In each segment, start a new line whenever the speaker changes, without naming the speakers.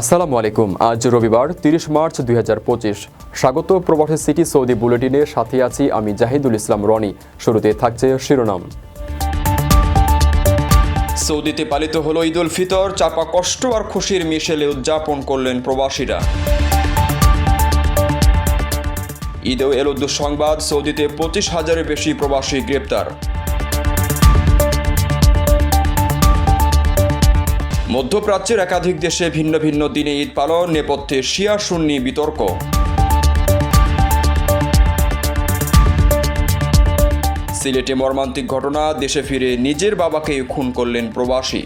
আসসালামু আলাইকুম। আজ রবিবার, তিরিশ মার্চ দুই হাজার পঁচিশ। স্বাগত প্রবাসী সিটি সৌদি বুলেটিনের সাথে আছি আমি জাহিদুল ইসলাম রনি। শুরুতে থাকছে শিরোনাম। সৌদিতে পালিত হলো ঈদ উল ফিতর, চাপা কষ্ট আর খুশির মিশেলে উদযাপন করলেন প্রবাসীরা। ঈদেও এলো দুঃসংবাদ, সৌদিতে পঁচিশ হাজারের বেশি প্রবাসী গ্রেপ্তার। মধ্যপ্রাচ্যের একাধিক দেশে ভিন্ন ভিন্ন দিনে ঈদ পালন নেপথ্যে শিয়া সুন্নি বিতর্ক। সিলেটে মর্মান্তিক ঘটনা দেশে ফিরে নিজের বাবাকে খুন করলেন প্রবাসী।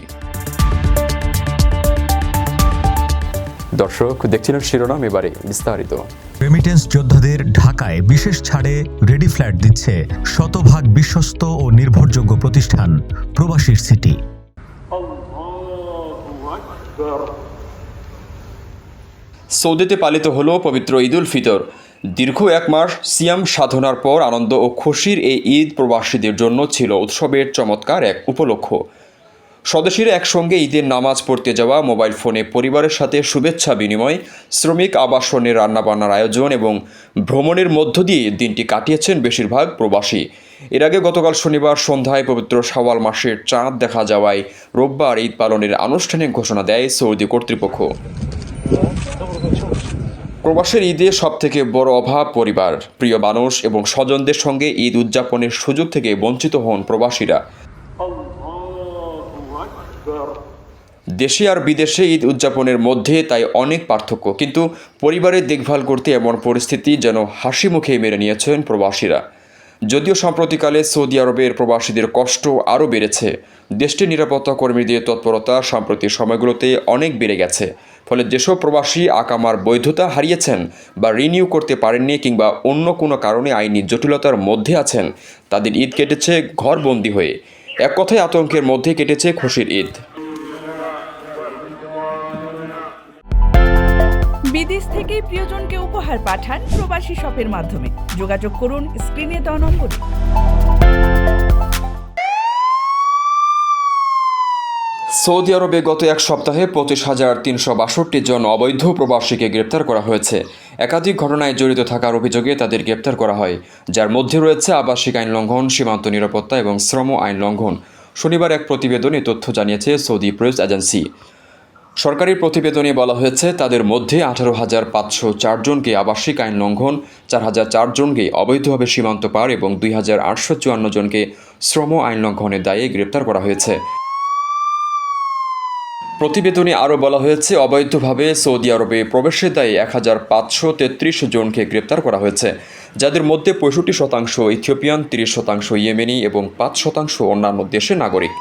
দর্শক দেখছিলেন শিরোনাম এবারে বিস্তারিত।
রেমিটেন্স যোদ্ধাদের ঢাকায় বিশেষ ছাড়ে রেডি ফ্ল্যাট দিচ্ছে শতভাগ বিশ্বস্ত ও নির্ভরযোগ্য প্রতিষ্ঠান প্রবাসীর সিটি
সৌদিতে পালিত হলো পবিত্র ঈদ উল ফিতর। দীর্ঘ এক মাস সিয়াম সাধনার পর আনন্দ ও খুশির এই ঈদ প্রবাসীদের জন্য ছিল উৎসবের চমৎকার এক উপলক্ষ। স্বদেশীরা একসঙ্গে ঈদের নামাজ পড়তে যাওয়া, মোবাইল ফোনে পরিবারের সাথে শুভেচ্ছা বিনিময়, শ্রমিক আবাসনের রান্নাবান্নার আয়োজন এবং ভ্রমণের মধ্য দিয়ে দিনটি কাটিয়েছেন বেশিরভাগ প্রবাসী। এর আগে গতকাল শনিবার সন্ধ্যায় পবিত্র শাওয়াল মাসের চাঁদ দেখা যাওয়ায় রোববার ঈদ পালনের আনুষ্ঠানিক ঘোষণা দেয় সৌদি কর্তৃপক্ষ। প্রবাসের ঈদে সব থেকে বড় অভাব পরিবার, প্রিয় মানুষ এবং স্বজনদের সঙ্গে ঈদ উদযাপনের সুযোগ থেকে বঞ্চিত হন প্রবাসীরা। দেশে আর বিদেশে ঈদ উদযাপনের মধ্যে তাই অনেক পার্থক্য, কিন্তু পরিবারের দেখভাল করতে এমন পরিস্থিতি যেন হাসি মুখে মেনে নিয়েছেন প্রবাসীরা। যদিও সাম্প্রতিককালে সৌদি আরবের প্রবাসীদের কষ্ট আরও বেড়েছে, দেশটির নিরাপত্তা কর্মীদের তৎপরতা সাম্প্রতিক সময়গুলোতে অনেক বেড়ে গেছে। ফলে যেসব প্রবাসী আকামার বৈধতা হারিয়েছেন বা রিনিউ করতে পারেননি কিংবা অন্য কোনো কারণে আইনি জটিলতার মধ্যে আছেন, তাদের ঈদ কেটেছে ঘরবন্দি হয়ে। এক কথায় আতঙ্কের মধ্যে কেটেছে খুশির ঈদ।
বিদেশ থেকে প্রিয়জনকে উপহার পাঠান প্রবাসী শপের মাধ্যমে। যোগাযোগ করুন স্ক্রিনে দেওয়া নম্বরে।
সৌদি আরবে গত এক সপ্তাহে পঁচিশ হাজার তিনশো বাষট্টি জন অবৈধ প্রবাসীকে গ্রেপ্তার করা হয়েছে। একাধিক ঘটনায় জড়িত থাকার অভিযোগে তাদের গ্রেপ্তার করা হয়, যার মধ্যে রয়েছে আবাসিক আইন লঙ্ঘন, সীমান্ত নিরাপত্তা এবং শ্রম আইন লঙ্ঘন। শনিবার এক প্রতিবেদনে তথ্য জানিয়েছে সৌদি প্রেস এজেন্সি। সরকারি প্রতিবেদনে বলা হয়েছে, তাদের মধ্যে আঠারো হাজার পাঁচশো চারজনকে আবাসিক আইন লঙ্ঘন, চার হাজার চারজনকে অবৈধভাবে সীমান্ত পার এবং দুই হাজার আটশো চুয়ান্ন জনকে শ্রম আইন লঙ্ঘনের দায়ে গ্রেপ্তার করা হয়েছে। প্রতিবেদনে আরও বলা হয়েছে, অবৈধভাবে সৌদি আরবে প্রবেশের দায়ে এক হাজার পাঁচশো তেত্রিশ জনকে গ্রেপ্তার করা হয়েছে, যাদের মধ্যে পঁয়ষট্টি শতাংশ ইথিওপিয়ান, তিরিশ শতাংশ ইয়েমেনি এবং পাঁচ শতাংশ অন্যান্য দেশের নাগরিক।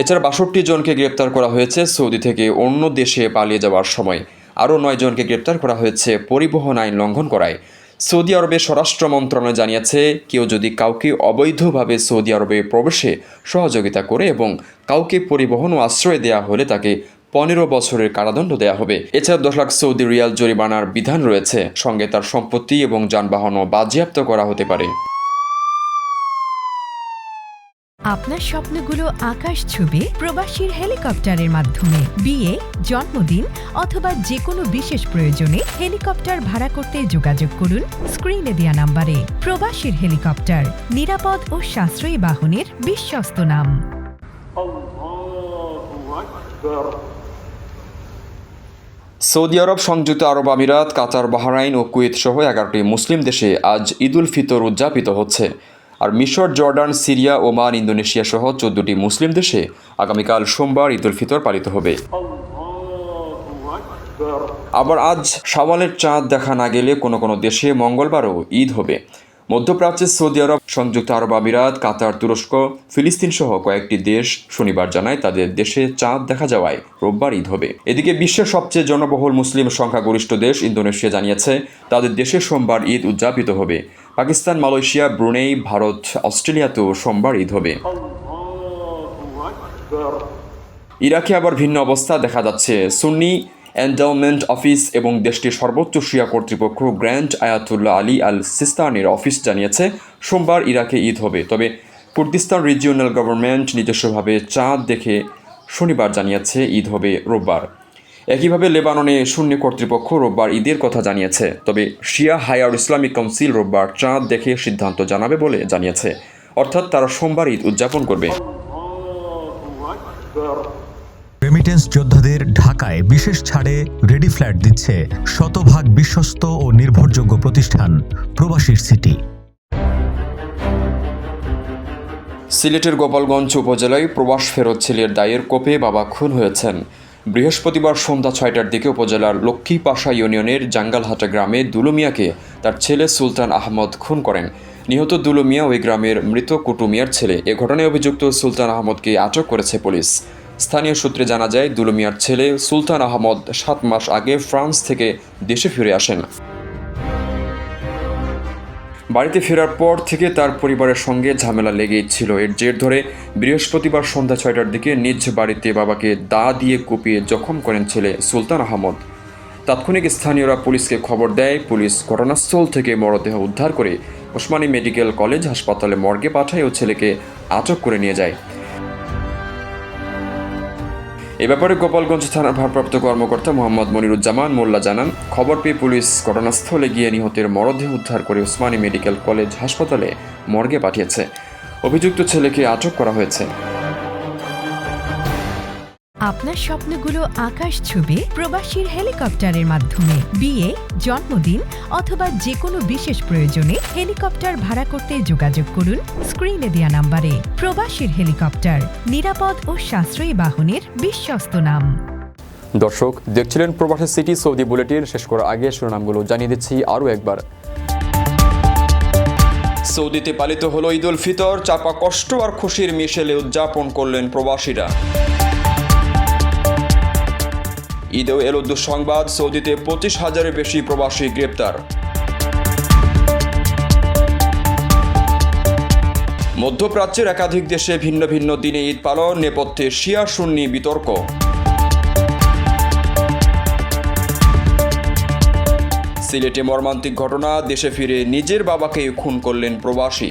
এছাড়া বাষট্টি জনকে গ্রেপ্তার করা হয়েছে সৌদি থেকে অন্য দেশে পালিয়ে যাওয়ার সময়। আরও নয় জনকে গ্রেপ্তার করা হয়েছে পরিবহন আইন লঙ্ঘন করায়। সৌদি আরবের স্বরাষ্ট্র মন্ত্রণালয় জানিয়েছে, কেউ যদি কাউকে অবৈধভাবে সৌদি আরবে প্রবেশে সহযোগিতা করে এবং কাউকে পরিবহন ও আশ্রয় দেওয়া হলে তাকে পনেরো বছরের কারাদণ্ড দেওয়া হবে। এছাড়া দশ লাখ সৌদি রিয়াল জরিমানার বিধান রয়েছে। সঙ্গে তার সম্পত্তি এবং যানবাহনও বাজেয়াপ্ত করা হতে পারে।
আপনার স্বপ্নগুলো আকাশ ছুবে প্রবাসীর হেলিকপ্টারের মাধ্যমে। বিয়ে, জন্মদিন অথবা যে কোনো বিশেষ প্রয়োজনে হেলিকপ্টার ভাড়া করতে যোগাযোগ করুন স্ক্রিনে দেওয়া নাম্বারে। প্রবাসীর হেলিকপ্টার, নিরাপদ ও সাশ্রয়ী বাহনের বিশ্বস্ত নাম।
সৌদি আরব, সংযুক্ত আরব আমিরাত, কাতার, বাহরাইন ও কুয়েত সহ এগারোটি মুসলিম দেশে আজ ঈদ উল ফিতর উদযাপিত হচ্ছে। আর মিশর, জর্ডান, সিরিয়া, ওমান, ইন্দোনেশিয়া সহ চোদ্দটি মুসলিম দেশে আগামীকাল সোমবার ঈদ উল ফিতর পালিত হবে। আবার আজ শাওয়ালের চাঁদ দেখা না গেলে কোনো কোনো দেশে মঙ্গলবারও ঈদ হবে। মধ্যপ্রাচ্যের সৌদি আরব, সংযুক্ত আরব আমিরাত, কাতার, তুরস্ক, ফিলিস্তিন সহ কয়েকটি দেশ শনিবার জানায় তাদের দেশে চাঁদ দেখা যাওয়ায় রোববার ঈদ হবে। এদিকে বিশ্বের সবচেয়ে জনবহুল মুসলিম সংখ্যাগরিষ্ঠ দেশ ইন্দোনেশিয়া জানিয়েছে, তাদের দেশে সোমবার ঈদ উদযাপিত হবে। পাকিস্তান, মালয়েশিয়া, ব্রুনেই, ভারত, অস্ট্রেলিয়াতেও সোমবার ঈদ হবে। ইরাকে আবার ভিন্ন অবস্থা দেখা যাচ্ছে। সুন্নি এন্ডাউমেন্ট অফিস এবং দেশটির সর্বোচ্চ শিয়া কর্তৃপক্ষ গ্র্যান্ড আয়াতুল্লাহ আলী আল সিস্তানের অফিস জানিয়েছে, সোমবার ইরাকে ঈদ হবে। তবে কুর্দিস্তান রিজিওনাল গভর্নমেন্ট নিজস্বভাবে চাঁদ দেখে শনিবার জানিয়েছে, ঈদ হবে রোববার। একইভাবে লেবাননে শূন্য কর্তৃপক্ষ রোববার ঈদের কথা জানিয়েছে। তবে শিয়া হায়ার ইসলামিক কাউন্সিল রোববার চাঁদ দেখে সিদ্ধান্ত জানাবে বলে জানিয়েছে। অর্থাৎ তারা সোমবার ঈদ উদযাপন করবে।
রেমিটেন্স যোদ্ধাদের ঢাকায় বিশেষ ছাড়ে রেডি ফ্ল্যাট দিচ্ছে শতভাগ বিশ্বস্ত ও নির্ভরযোগ্য প্রতিষ্ঠান প্রবাসীর সিটি।
সিলেটের গোপালগঞ্জ উপজেলায় প্রবাস ফেরত ছেলের দায়ের কোপে বাবা খুন হয়েছেন। বৃহস্পতিবার সন্ধ্যা ছয়টার দিকে উপজেলার লক্ষ্মীপাশা ইউনিয়নের জাঙ্গালহাটা গ্রামে দুলুমিয়াকে তার ছেলে সুলতান আহমদ খুন করেন। নিহত দুলুমিয়া ওই গ্রামের মৃত কুটুমিয়ার ছেলে। এ ঘটনায় অভিযুক্ত সুলতান আহমদকে আটক করেছে পুলিশ। স্থানীয় সূত্রে জানা যায়, দুলুমিয়ার ছেলে সুলতান আহমদ সাত মাস আগে ফ্রান্স থেকে দেশে ফিরে আসেন। বাড়িতে ফেরার পর থেকে তার পরিবারের সঙ্গে ঝামেলা লেগেই ছিল। এর জের ধরে বৃহস্পতিবার সন্ধ্যা ছয়টার দিকে নিজ বাড়িতে বাবাকে দা দিয়ে কুপিয়ে জখম করেন ছেলে সুলতান আহমদ। তাৎক্ষণিক স্থানীয়রা পুলিশকে খবর দেয়, পুলিশ ঘটনাস্থল থেকে মরদেহ উদ্ধার করে ওসমানী মেডিকেল কলেজ হাসপাতালে মর্গে পাঠায় ও ছেলেকে আটক করে নিয়ে যায়। এ ব্যাপারে গোপালগঞ্জ থানার ভারপ্রাপ্ত কর্মকর্তা মোহাম্মদ মনিরুজ্জামান মোল্লা জানান, খবর পেয়ে পুলিশ ঘটনাস্থলে গিয়ে নিহতের মরদেহ উদ্ধার করে ওসমানী মেডিকেল কলেজ হাসপাতালে মর্গে পাঠিয়েছে। অভিযুক্ত ছেলেকে আটক করা হয়েছে।
আপনার স্বপ্নগুলো আকাশ ছুবে প্রবাসীর হেলিকপ্টারের মাধ্যমে। বিয়ে জন্মদিন অথবা যে কোনো বিশেষ প্রয়োজনে হেলিকপ্টার ভাড়া করতে যোগাযোগ করুন স্ক্রিনে দেওয়া নাম্বারে। প্রবাসীর হেলিকপ্টার নিরাপদ ও সাশ্রয়ী বাহনের বিশ্বস্ত নাম।
দর্শক দেখছিলেন প্রবাসী সিটি সৌদি বুলেটিন। শেষ করার আগে শিরোনামগুলো জানিয়ে দিচ্ছি আরও একবার। সৌদিতে পালিত হলো ঈদ উল ফিতর। চাপা কষ্ট আর খুশির মিশেলে উদযাপন করলেন প্রবাসীরা। ঈদেও এলো দুঃসংবাদ, সৌদিতে পঁচিশ হাজারের বেশি প্রবাসী গ্রেপ্তার। মধ্যপ্রাচ্যের একাধিক দেশে ভিন্ন ভিন্ন দিনে ঈদ পালন, নেপথ্যে শিয়া সুন্নি বিতর্ক। সিলেটে মর্মান্তিক ঘটনা, দেশে ফিরে নিজের বাবাকে খুন করলেন প্রবাসী।